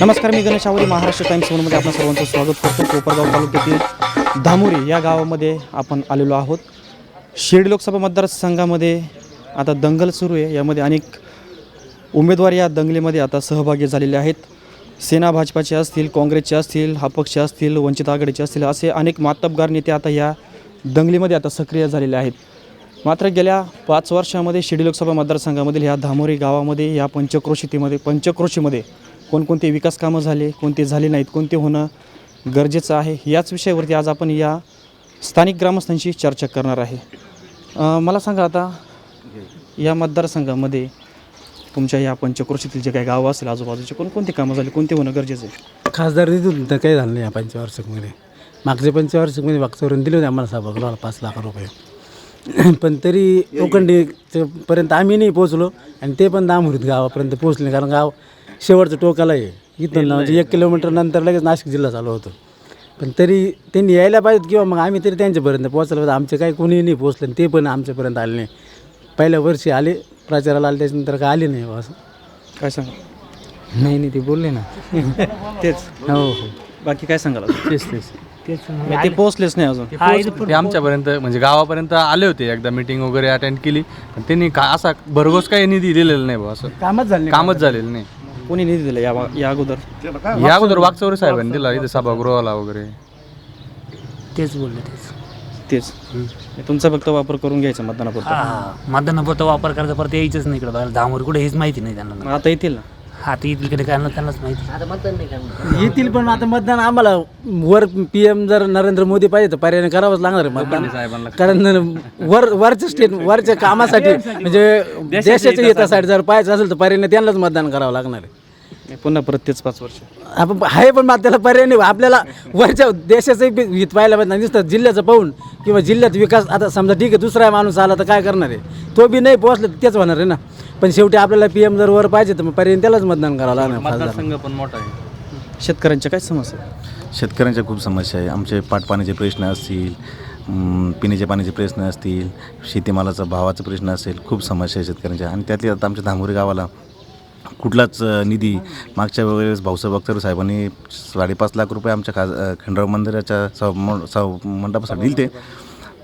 नमस्कार मी गणेश आवरी महाराष्ट्र टाइम्स आपण आपल्या सर्वांचं स्वागत करतो. कोपरगाव तालुक्यातील धामोरी या गावामध्ये आपण आलेलो आहोत. शिर्डी लोकसभा मतदारसंघामध्ये आता दंगल सुरू आहे. यामध्ये अनेक उमेदवार या दंगलीमध्ये आता सहभागी झालेले आहेत. सेना भाजपाचे असतील काँग्रेसचे असतील अपक्ष असतील वंचित आघाडीचे असतील असे अनेक मातबगार नेते आता या दंगलीमध्ये आता सक्रिय झालेले आहेत. मात्र गेल्या पाच वर्षामध्ये शिर्डी लोकसभा मतदारसंघामधील ह्या धामोरी गावामध्ये या पंचक्रोशीतीमध्ये पंचक्रोशीमध्ये कोणकोणते विकास कामं झाले कोणते झाले नाहीत कोणते होणं गरजेचं आहे याच विषयावरती आज आपण या स्थानिक ग्रामस्थांशी चर्चा करणार आहे. मला सांगा आता या मतदारसंघामध्ये तुमच्या या पंचक्रोशीतील जे काही गावं असेल आजूबाजूचे कोणकोणते कामं झाले कोणते होणं गरजेचं आहे? खासदार निधून तर काही झालं नाही या पंचवार्षिकमध्ये. मागच्या पंचवार्षिकमध्ये मागच्या वरून दिले होते आम्हाला सभागृहाला पाच लाख रुपये. पण तरी पर्यंत आम्ही नाही पोचलो आणि ते पण दामहुरीत गावापर्यंत पोचले नाही. कारण गाव शेवटचं टोकाला आहे. इथं ना म्हणजे एक किलोमीटर नंतर लगेच नाशिक जिल्हा चालू होतो. पण तरी त्यांनी यायला पाहिजेत किंवा मग आम्ही तरी त्यांच्यापर्यंत पोहोचलो. पाहिजे आमचे काही कोणी नाही पोचले आणि ते पण आमच्यापर्यंत आले नाही. पहिल्या वर्षी आले प्रचाराला आले त्याच्यानंतर काय आले नाही बुवा असं. काय सांगा? नाही नाही ते बोलले ना. तेच. हो हो. बाकी काय सांगाल आता? तेच. तेच ते पोहोचलेच नाही अजून. ते आमच्यापर्यंत म्हणजे गावापर्यंत आले होते एकदा मीटिंग वगैरे अटेंड केली. पण त्यांनी का असा भरघोस काही निधी दिलेला नाही बुवा असं. कामच झालं नाही. कामच झालेलं नाही. कोणी निधी दिला या या अगोदर? या अगोदर वागचौरे साहेबांनी दिला इथे सभागृहाला वगैरे. तेच बोलले तेच. तेच. तुमचा फक्त वापर करून घ्यायचा मतदानापुरता. हा मतदानापुरता वापर करायचा परत यायचंच नाही इकडं. धामोर कुठे हेच माहिती नाही त्यांना. आता येतील ना? आता इकडे काय त्यांनाच माहिती. येतील पण आता मतदान आम्हाला वर पी एम जर नरेंद्र मोदी पाहिजे तर पर्याय करावंच लागणार आहे मतदान. कारण वर वरच्या स्टेट वरच्या कामासाठी म्हणजे देशाच्या हितासाठी जर पाहायचं असेल तर पर्याय त्यांनाच मतदान करावं लागणार आहे. पुन्हा परत तेच पाच वर्ष. आपण आहे पण मग त्याला पर्याय नाही. आपल्याला वरच्या देशाचं बी हित पाहायला पाहिजे नुसतं जिल्ह्याचं पाहून किंवा जिल्ह्यात विकास आता समजा ठीक आहे दुसरा माणूस आला तर काय करणार आहे? तो बी नाही पोहोचला तर तेच होणार आहे ना. पण शेवटी आपल्याला पी एम जर वर पाहिजे तर मग पर्याय त्यालाच मतदान करावं लागणार खासदार मतदारसंघ पण मोठा आहे. शेतकऱ्यांच्या काय समस्या आहेत? शेतकऱ्यांच्या खूप समस्या आहे. आमचे पाटपाण्याचे प्रश्न असतील अं, पिण्याच्या पाण्याचे प्रश्न असतील शेतीमालाचा भावाचा प्रश्न असेल खूप समस्या आहे शेतकऱ्यांच्या. आणि त्यातली आता आमच्या धामोरी गावाला कुठलाच निधी मागच्या वेळेस भाऊसाहेब अख्तर साहेबांनी साडेपाच लाख रुपये आमच्या खास खंडराव मंदिराच्या सव मंडपासाठी दिले ते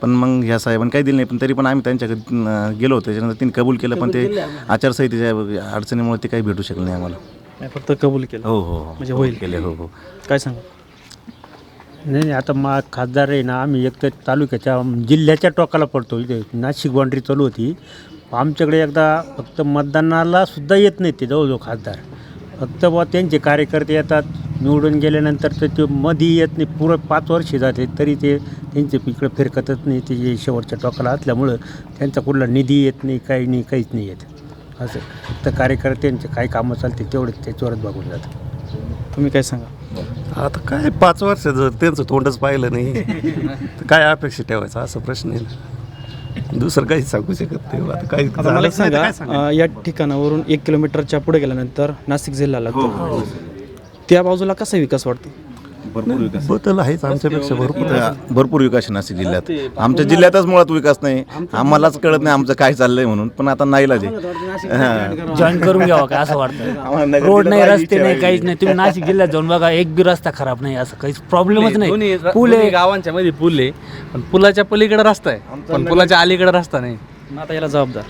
पण मग ह्या साहेबांनी काही दिलं नाही पण तरी पण आम्ही त्यांच्याकडे गेलो होतो. त्याच्यानंतर त्यांनी कबूल केलं पण ते आचारसंहितेच्या अडचणीमुळे ते काही भेटू शकले नाही आम्हाला. नाही, फक्त कबूल केलं. हो हो हो. म्हणजे होईल. केले हो हो. काय सांगा? नाही नाही आता मा खासदार आहे ना आम्ही एक तर तालुक्याच्या जिल्ह्याच्या टोकाला पडतो. इथे नाशिक बाउंड्री चालू होती. आमच्याकडे एकदा फक्त मतदानाला सुद्धा येत नाही ते जवळजवळ खासदार. फक्त बुवा त्यांचे कार्यकर्ते येतात निवडून गेल्यानंतर तर ते मधी येत नाही पुरं पाच वर्ष जाते तरी ते त्यांचे इकडं फिरकतच नाही ते जे शेवटच्या टोकाला असल्यामुळं त्यांचा कुठला निधी येत नाही काही नाही काहीच नाही येत. असं. फक्त कार्यकर्त्यांचे काय कामं चालते तेवढेच त्याच्यावरच बघून जातं तुम्ही काय सांगा? आता काय पाच वर्ष जर त्यांचं तोंडच पाहिलं नाही तर काय अपेक्षा ठेवायचं? असा प्रश्न आहे ना. दुसरं काहीच सांगू शकत नाही. आता काही आता मला झालंच एक नाही तर सांगा काय सांगायचं? अं, या ठिकाणावरून एक किलोमीटरच्या पुढे गेल्यानंतर नाशिक जिल्हा लागतो त्या बाजूला कसा विकास वाटतो? बदल आहेच आमच्यापेक्षा भरपूर. भरपूर विकास आहे नाशिक जिल्ह्यात. आमच्या जिल्ह्यातच मुळात विकास नाही. आम्हालाच कळत नाही आमचं काय चाललंय म्हणून. पण आता नाही लाजे जॉईन करून घ्यावं का असं वाटतं. रोड नाही रस्ते नाही काहीच नाही. तुम्ही नाशिक जिल्ह्यात जाऊन बघा एक बी रस्ता खराब नाही असं काहीच प्रॉब्लेमच नाही पूल आहे. गावांच्या मध्ये पूल आहे पण पुलाच्या पलीकडे रस्ता आहे. पण पुलाच्या अलीकडे रस्ता नाही. आता याला जबाबदार.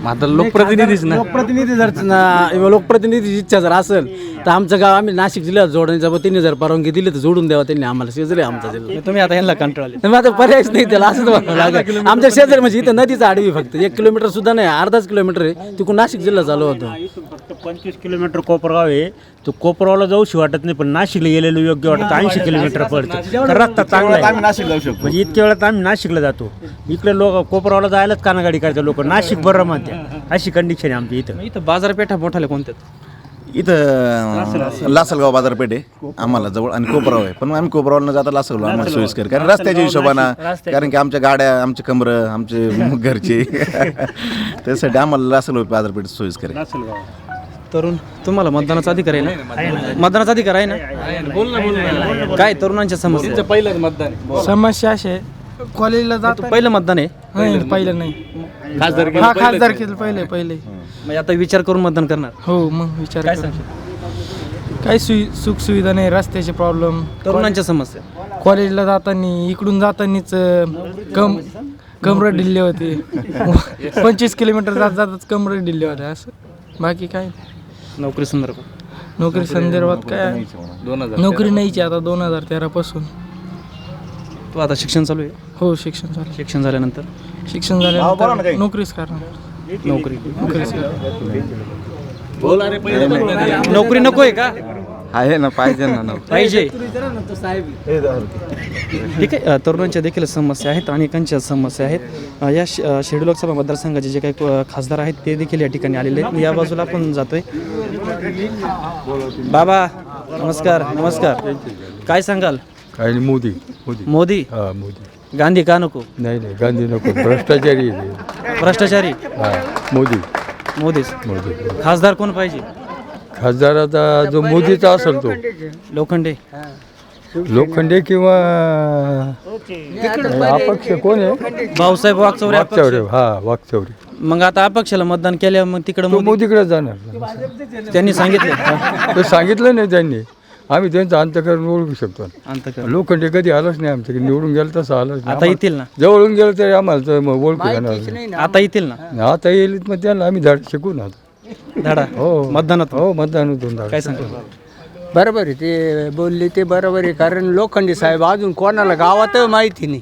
मग आता लोकप्रतिनिधीच ना. लोकप्रतिनिधी जर ना- लोकप्रतिनिधीची इच्छा जर असेल तर आमचं गाव आम्ही नाशिक जिल्ह्यात जोडण्याचा व त्यांनी जर परवानगी दिली तर जोडून द्यावा त्यांनी आम्हाला. शेजारी आहे आमचा जिल्हा. तुम्ही आता यांना कंटाळले तर मग आता पर्यायच नाही त्याला असंच म्हणावं लागेल. आमच्या शेजारी म्हणजे इथं नदीचं आडवी फक्त. एक किलोमीटर सुद्धा नाही अर्धाच किलोमीटर आहे. तिकडून नाशिक जिल्हा चालू होतो. पंचवीस किलोमीटर कोपरगाव आहे. तो कोपरगावला जाऊशी वाटत नाही पण नाशिकला गेलेलं योग्य वाटतं. ऐंशी किलोमीटर पडतं. तर रस्ता चांगला आहे. म्हणजे इतक्या वेळात आम्ही नाशिकला जातो. इकडे लोक कोपरगावला जायलाच कानागाडी करतात लोक. नाशिक बरं म्हणते अशी कंडिशन आहे आमची इथं. मग इथं बाजारपेठा मोठाले कोणत्यात इथं लासलगाव. बाजारपेठ आहे. आम्हाला जवळ आणि कोपराव आहे. पण आम्ही कोपरावर न जाता लासलगाव आम्हाला सोयीस्कर. कारण रस्त्याच्या हिशोबानं कारण की आमच्या गाड्या आमचे कमरं आमचे घरचे. त्यासाठी आम्हाला लासलगाव बाजारपेठ सोयीस्कर आहे. तरुण तुम्हाला मतदानाचा अधिकार आहे ना? मतदानाचा अधिकार आहे ना? काय तरुणांच्या समस्या? पहिलं मतदान समस्या अशी कॉलेजला पहिलं मतदान आहे? पाहिलं नाही. खासदार हा खासदार केलं. पहिले पहिले. म्हणजे आता विचार करून मतदान करणार? हो मग विचार काय काही सुवि सुख सुविधा नाही रस्त्याचे प्रॉब्लेम तरुणांच्या समस्या. कॉलेजला जाताना इकडून जातानीच कम कमरं डिल्ले होते. पंचवीस किलोमीटर जात जातच कमरं डिल्ले होते असं. बाकी काय. नोकरी संदर्भात नोकरी संदर्भात काय? दोन हजार नोकरी नाहीची आता दोन हजार तेरापासून तू आता शिक्षण चालू आहे? हो शिक्षण झालं शिक्षण झाल्यानंतर? शिक्षण झाल्यानंतर नोकरीच करणार. नोकरी. नोकरी नको आहे का? आहे ना पाहिजे ना पाहिजे. ठीक आहे तरुणांच्या देखील समस्या आहेत अनेकांच्या समस्या आहेत. या श- अ, शिर्डी लोकसभा मतदारसंघाचे जे काही खासदार आहेत ते देखील या ठिकाणी आलेले आहेत. या बाजूला आपण जातोय. बाबा नमस्कार नमस्कार. काय सांगाल? काही नाही, मोदी मोदी. मोदी? मोदी. गांधी का नको? नाही नाही गांधी नको. भ्रष्टाचारी. भ्रष्टाचारी? मोदी. मोदीच मोदी. खासदार कोण पाहिजे? खासदाराचा जो मोदीचा असेल तो. लोखंडे. लोखंडे किंवा अपक्ष कोण आहे? भाऊसाहेब वागचौरे वागचौरे. हा वागचौरे मग आता अपक्षाला मतदान केल्यावर मग तिकडे तो मोदीकडे जाणार. त्यांनी सांगितलं. ते सांगितलं नाही त्यांनी. आम्ही त्यांचं अंतकरण ओळखू शकतो. लोखंडे कधी आलंच नाही आमच्याकडे निवडून गेलं तसं आलंच नाही. आता येतील ना. जवळून गेलं तरी आम्हाला तर मग ओळखू येणार नाही. आता येतील ना. आता येईल मग त्यांना आम्ही धड शिकू ना धडा. हो. मतदानात. हो मतदानातून धड. काय सांगतो? बरोबर आहे ते बोलले ते बरोबर आहे कारण लोखंडी साहेब अजून कोणाला गावात माहिती नाही.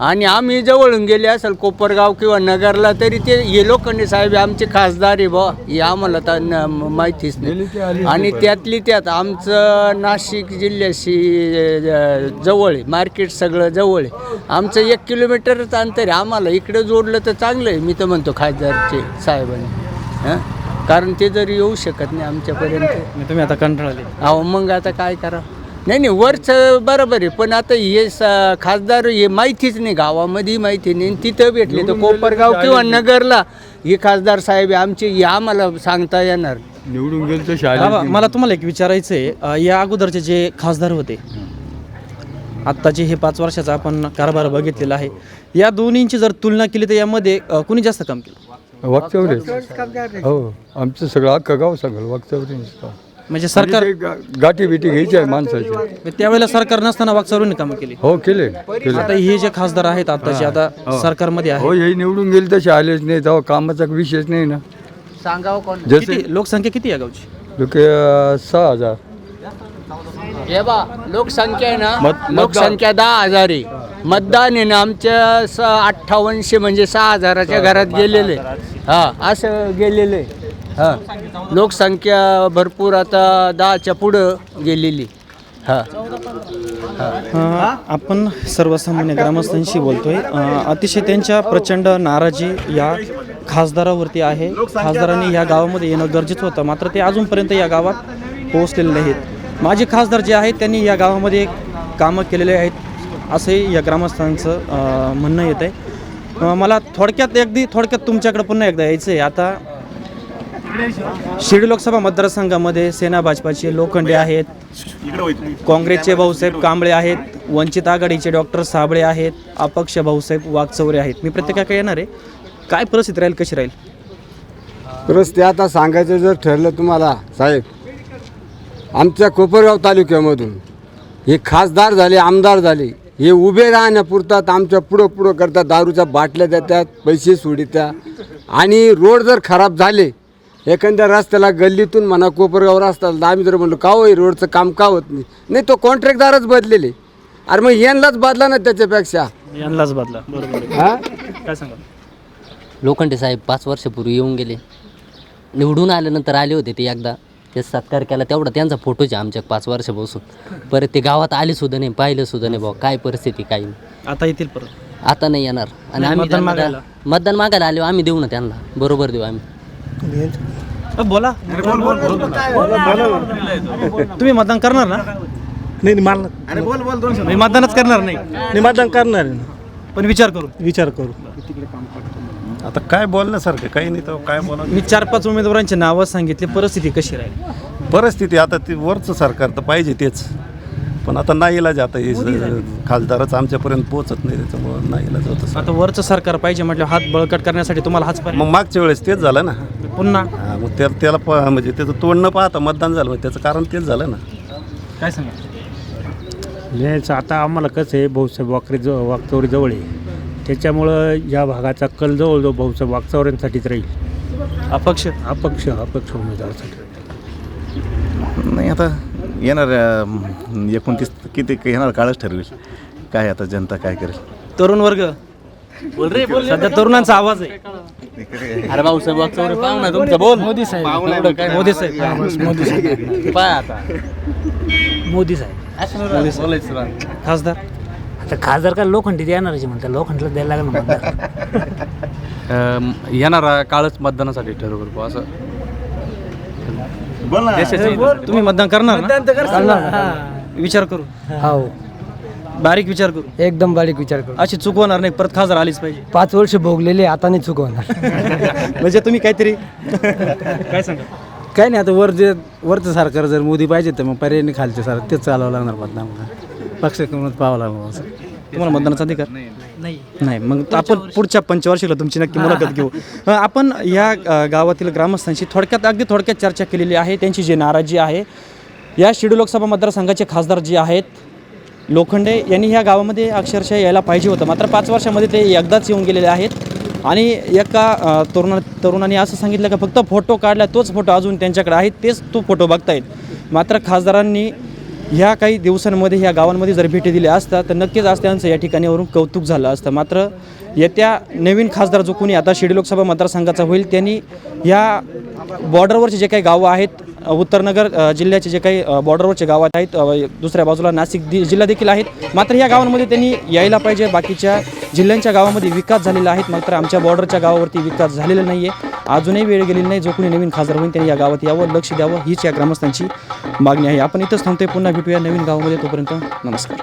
आणि आम्ही जवळून गेले असेल कोपरगाव किंवा नगरला तरी ते हे लोखंडी साहेब आमचे खासदार आहे बा हे आम्हाला तर न- माहितीच नाही. आणि त्यातली त्यात आमचं नाशिक जिल्ह्याशी अ, जवळ आहे मार्केट सगळं जवळ आहे. आमचं एक किलोमीटरच अंतर आहे. आम्हाला इकडं जोडलं तर चांगलं आहे मी तर म्हणतो खासदारचे साहेबांनी. हं? कारण ते जरी येऊ शकत नाही आमच्यापर्यंत. मी तुम्ही आता कंटाळले. अहो मग आता काय करा? नाही नाही वरचं बरोबर आहे पण आता हे स- खासदार हे माहितीच नाही गावामध्ये माहिती नाही आणि तिथं भेटले तर कोपरगाव किंवा नगरला हे खासदार साहेब आमचे हे आम्हाला सांगता येणार. निवडून गेलं तर बाबा शाळेत मला तुम्हाला एक विचारायचं आहे अ, या अगोदरचे जे खासदार होते आत्ताचे हे पाच वर्षाचा आपण कारभार बघितलेला आहे. या दोन्हींची जर तुलना केली तर यामध्ये अ, कुणी जास्त काम केलं? वागचौरे हो आमचं सगळं अख्खं गाव सांगाल वागचौरे म्हणजे सरकार गाठी बिठी घ्यायची आहे माणसाची. त्यावेळेला सरकार नसताना वागचौरीने कामं केली. हो केले. केले. आता हे जे खासदार आहेत आताचे आता सरकारमध्ये हो आहे हे निवडून गेले तसे आलेच नाही. तेव्हा कामाचा विषयच नाही ना. सांगावं कोण? जसे किती लोकसंख्या किती आहे गावची? लोक अं, सहा हजार. हे बा लोकसंख्या आहे ना मत- लोकसंख्या दहा हजार. आहे मतदान आहे ना आमच्या स अठ्ठावनशे म्हणजे सहा हजाराच्या घरात गेलेले. हा. असं गेलेले हा. लोकसंख्या भरपूर आता दहाच्या पुढं गेलेली. हा. अ, आपण सर्वसामान्य ग्रामस्थांशी बोलतोय. अ, अतिशय त्यांच्या प्रचंड नाराजी या खासदारावरती आहे. खासदारांनी या गावामध्ये येणं गरजेचं होतं. मात्र ते अजूनपर्यंत या गावात पोहोचलेले नाहीत. माझे खासदार जे आहेत त्यांनी या गावामध्ये कामं केलेले आहेत असंही या ग्रामस्थांचं अ, म्हणणं येत आहे मला थोडक्यात अगदी थोडक्यात तुमच्याकडे पुन्हा एकदा यायचं आहे आता शिर्डी लोकसभा मतदारसंघामध्ये सेना भाजपाचे लोखंडे आहेत काँग्रेसचे भाऊसाहेब कांबळे आहेत वंचित आघाडीचे डॉक्टर साबळे आहेत अपक्ष भाऊसाहेब वागचौरे आहेत. मी प्रत्येकाकडे येणार आहे. काय परिस्थिती राहील कशी राहील? रस्ते आता सांगायचं जर ठरलं तुम्हाला साहेब आमच्या कोपरगाव तालुक्यामधून हे खासदार झाले आमदार झाले हे उभे राहण्यापुरतात आमच्या पुढं पुढं करतात दारूच्या बाटल्या देतात पैसे सोडित्या आणि रोड जर खराब झाले एखाद्या रस्त्याला गल्लीतून म्हणा कोपरगाव रस्त्याला आम्ही जर म्हणलो का हो हे रोडचं काम का होत नाही? नाही तो कॉन्ट्रॅक्टदारच बदलेले अरे मग यांनाच बदला ना त्याच्यापेक्षा. यांनाच बदला. बरोबर हां? काय सांगा लोखंडे साहेब पाच वर्षापूर्वी येऊन गेले. निवडून आल्यानंतर आले होते ते एकदा. ते सत्कार केला तेवढा त्यांचा फोटोच आहे आमच्या पाच वर्षापासून. परत ते गावात आले सुद्धा नाही पाहिलं सुद्धा नाही भाऊ काय परिस्थिती काही नाही. आता येतील परत? आता नाही येणार. आणि आम्ही मतदान त्यांना मागायला? मतदान मागायला आलो आम्ही देऊ ना त्यांना. बरोबर देऊ आम्ही. अ, बोला. तुम्ही मतदान करणार ना? नाही नाही, मला मी मतदानच करणार नाही. नाही मतदान करणार आहे. ना. पण विचार करू. विचार करू. आता काय बोलण्यासारखं काही नाही तर काय बोला मी चार पाच उमेदवारांची नावं सांगितली परिस्थिती कशी राहील? परिस्थिती आता ती वरचं सरकार तर पाहिजे तेच. पण आता नाही इलाज आता हे खासदारच आमच्यापर्यंत पोहोचत नाही त्याच्यामुळं नाही इलाज होतं आता वरचं सरकार पाहिजे म्हटलं हात बळकट करण्यासाठी तुम्हाला हाच पर्याय. मग मागच्या वेळेस तेच झालं ना. पुन्हा? हा, मग त्या त्याला प म्हणजे त्याचं तोंड न पाहता मतदान झालं म्हणजे त्याचं कारण तेच झालं ना. काय सांगा यायचं आता आम्हाला कसं आहे भाऊसाहेब वाकरे जवळ वागचौरी जवळ आहे. त्याच्यामुळं या भागाचा कल जवळजवळ भाऊसाहेब वागचौऱ्यांसाठीच राहील. अपक्ष? अपक्ष अपक्ष उमेदवारासाठी. नाही आता येणार एकोणतीस किती येणार काळच ठरवेल. काय आता जनता काय करेल? तरुण वर्ग. सध्या तरुणांचा आवाज आहे. अरे भाऊसाहेब वागचौरे पाहू ना तुमचं. बोल. मोदी साहेब. मोदी साहेब. मोदी साहेब. पाय आता. मोदी साहेब. बोलायचं. खासदार. आता खासदार काय लोखंडी येणारच म्हणतात लोखंडला द्यायला लागलं अं, येणारा काळच मतदानासाठी ठरवलं बुवा असं. तुम्ही मतदान करणार ना? विचार करू. हो. बारीक विचार करू. एकदम बारीक विचार करू. अशी चुकवणार नाही परत खासदार आलीच पाहिजे. पाच वर्ष भोगलेले आता नाही चुकवणार म्हणजे तुम्ही काहीतरी काय सांगा? काय नाही आता वर जे वरचं सरकार जर मोदी पाहिजे तर मग पर्यायी खालचे सर तेच चालावं लागणार मतदान पक्ष किंमत पाहावं लागणार असं. तुम्हाला मतदानाचा अधिकार? नाही नाही. मग आपण पुढच्या पंचवार्षिकला तुमची नक्की मुलाखत घेऊ. आपण या गावातील ग्रामस्थांशी थोडक्यात अगदी थोडक्यात चर्चा केलेली आहे. त्यांची जी नाराजी आहे या शिडू लोकसभा मतदारसंघाचे खासदार जे आहेत लोखंडे यांनी ह्या गावामध्ये अक्षरशः यायला पाहिजे होतं. मात्र पाच वर्षामध्ये ते एकदाच येऊन गेलेले आहेत. आणि एका तरुणा तरुणाने असं सांगितलं का फक्त फोटो काढला तोच फोटो अजून त्यांच्याकडे आहे तेच तो फोटो बघतायत. मात्र खासदारांनी ह्या काही दिवसांमध्ये ह्या गावांमध्ये जर भेटी दिल्या असता तर नक्कीच आज त्यांचं या ठिकाणीवरून कौतुक झालं असतं. मात्र येत्या नवीन खासदार जो कोणी आता शिर्डी लोकसभा मतदारसंघाचा होईल त्यांनी ह्या बॉर्डरवरचे जे काही गावं आहेत उत्तरनगर जिल्ह्याचे जे काही बॉर्डरवरचे गाव आहेत दुसऱ्या बाजूला नाशिक दि जिल्हा देखील आहेत. मात्र या गावांमध्ये त्यांनी यायला पाहिजे. बाकीच्या जिल्ह्यांच्या गावामध्ये विकास झालेला आहेत मात्र आमच्या बॉर्डरच्या गावावरती विकास झालेला नाही आहे अजूनही वेळ गेलेली नाही. जो कोणी नवीन खासदार होईल त्यांनी या गावात यावं लक्ष द्यावं हीच या ग्रामस्थांची मागणी आहे. आपण इथंच थांबतोय. पुन्हा भेटूया नवीन गावामध्ये. तोपर्यंत नमस्कार.